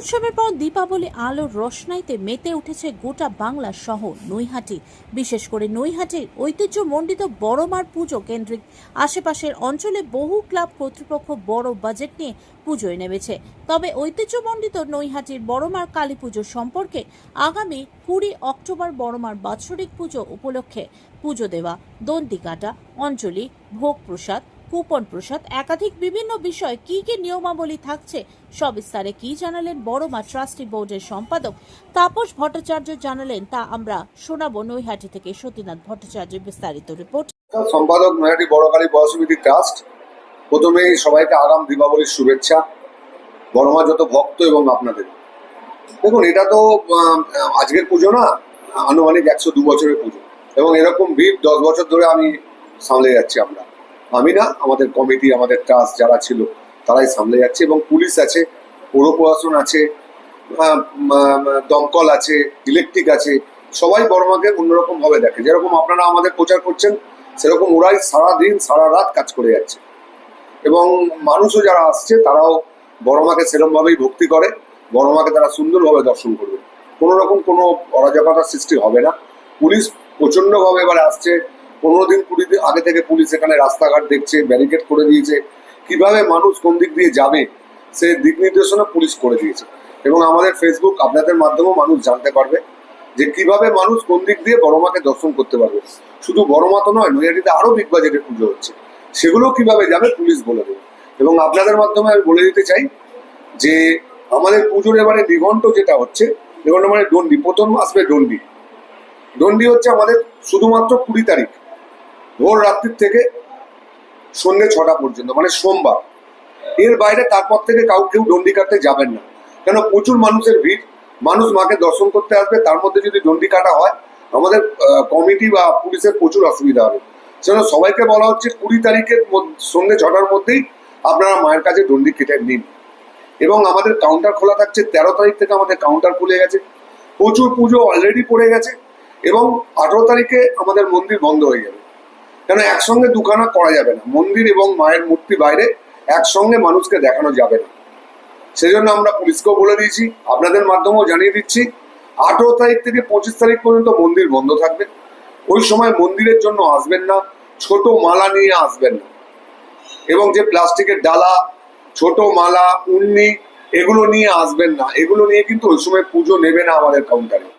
দুর্গোৎসবের পর দীপাবলি আলোর রোশনাইতে মেতে উঠেছে গোটা বাংলা সহ নৈহাটি। বিশেষ করে নৈহাটির ঐতিহ্যমণ্ডিত বড়মার পুজো কেন্দ্রিক। আশেপাশের অঞ্চলে বহু ক্লাব কর্তৃপক্ষ বড় বাজেট নিয়ে পুজোয় নেমেছে। তবে ঐতিহ্যমণ্ডিত নৈহাটির বড়মার কালী পুজো সম্পর্কে আগামী কুড়ি অক্টোবর বড়মার বাৎসরিক পুজো উপলক্ষে পুজো দেওয়া দন্তি কাটা অঞ্জলি ভোগ প্রসাদ কুপন প্রসাদ, একাধিক বিভিন্ন বিষয় কি কি নিয়মাবলী থাকছে সবিস্তারে কি জানালেন বড়মা ট্রাস্টি বোর্ডের সম্পাদক। তাপস ভট্টাচার্য জানালেন, তা আমরা শোনাবো নৈহাটি থেকে সতীনাথ ভট্টাচার্যের বিস্তারিত রিপোর্ট সম্পাদক নৈহাটি বড়কালী বয়সমিতি ট্রাস্ট। প্রথমেই সবাইকে আগাম দীপাবলির শুভেচ্ছা। বড়মা যত ভক্ত এবং আপনাদের। দেখুন, এটা তো আজকের পুজো না, আনুমানিক একশো দু বছরের পুজো। এবং এরকম ভিড় দশ বছর ধরে আমি সামলে যাচ্ছি আমরা। আমি না, আমাদের কমিটি আমাদের ট্রাস্ট যারা ছিল, তারাই সামলে যাচ্ছে এবং পুলিশ আছে পৌর প্রশাসন আছে দমকল আছে ইলেকট্রিক আছে, সবাই বড়মাকে অন্যরকম ভাবে দেখে। যেরকম আপনারা আমাদের প্রচার করছেন, সেরকম ওরাই সারা দিন সারা রাত কাজ করে যাচ্ছে। এবং মানুষও যারা আসছে, তারাও বড় মাকে সেরকম ভাবেই ভক্তি করে বড় মাকে তারা সুন্দরভাবে দর্শন করবে। কোনো রকম কোনো অরাজকতার সৃষ্টি হবে না। পুলিশ প্রচণ্ডভাবে এবার আসছে পনেরো দিন, কুড়ি দিন আগে থেকে পুলিশ এখানে রাস্তাঘাট দেখছে ব্যারিকেড করে দিয়েছে। কীভাবে মানুষ কোন দিক দিয়ে যাবে, সে দিক নির্দেশনা পুলিশ করে দিয়েছে। এবং আমাদের ফেসবুক আপনাদের মাধ্যমেও মানুষ জানতে পারবে যে কীভাবে মানুষ কোন দিক দিয়ে বড় মাকে দর্শন করতে পারবে। শুধু বড় মা তো নয়, নৈহাটিতে আরও বিগ বাজেটের পুজো হচ্ছে। সেগুলো কীভাবে যাবে পুলিশ বলে দেবে। এবং আপনাদের মাধ্যমে আমি বলে দিতে চাই যে আমাদের পুজোর এবারে নিঘণ্ট যেটা হচ্ছে নিঘণ্ট মানে ডন্ডি, প্রথম আসবে ডন্ডি। ডন্ডি হচ্ছে আমাদের শুধুমাত্র কুড়ি তারিখ। ভোর রাত্রির থেকে সন্ধ্যে ছটা পর্যন্ত মানে সোমবার। এর বাইরে তারপর থেকে কাউ কেউ ডন্ডি কাটতে যাবেন না। কেন? প্রচুর মানুষের ভিড়। মানুষ মাকে দর্শন করতে আসবে, তার মধ্যে যদি ডন্ডি কাটা হয়, আমাদের কমিটি বা পুলিশের প্রচুর অসুবিধা হবে। সেজন্য সবাইকে বলা হচ্ছে কুড়ি তারিখের সন্ধ্যে ছটার মধ্যেই আপনারা মায়ের কাছে ডন্ডি কেটে নিন। এবং আমাদের কাউন্টার খোলা থাকছে, তেরো তারিখ থেকে আমাদের কাউন্টার খুলে গেছে। প্রচুর পুজো অলরেডি পড়ে গেছে এবং আঠেরো তারিখে আমাদের মন্দির বন্ধ হয়ে যাবে। কেন একসঙ্গে দুখানা করা যাবে না। মন্দির এবং মায়ের মূর্তি বাইরে একসঙ্গে মানুষকে দেখানো যাবে না। সেজন্য আমরা পুলিশকেও বলে দিয়েছি, আপনাদের মাধ্যমেও জানিয়ে দিচ্ছি, আঠেরো তারিখ থেকে পঁচিশ তারিখ পর্যন্ত মন্দির বন্ধ থাকবে। ওই সময় মন্দিরের জন্য আসবেন না, ছোট মালা নিয়ে আসবেন না। এবং যে প্লাস্টিকের ডালা, ছোট মালা, উন্নি, এগুলো নিয়ে আসবেন না। এগুলো নিয়ে কিন্তু ওই সময় পুজো নেবে না আমাদের কাউন্টারে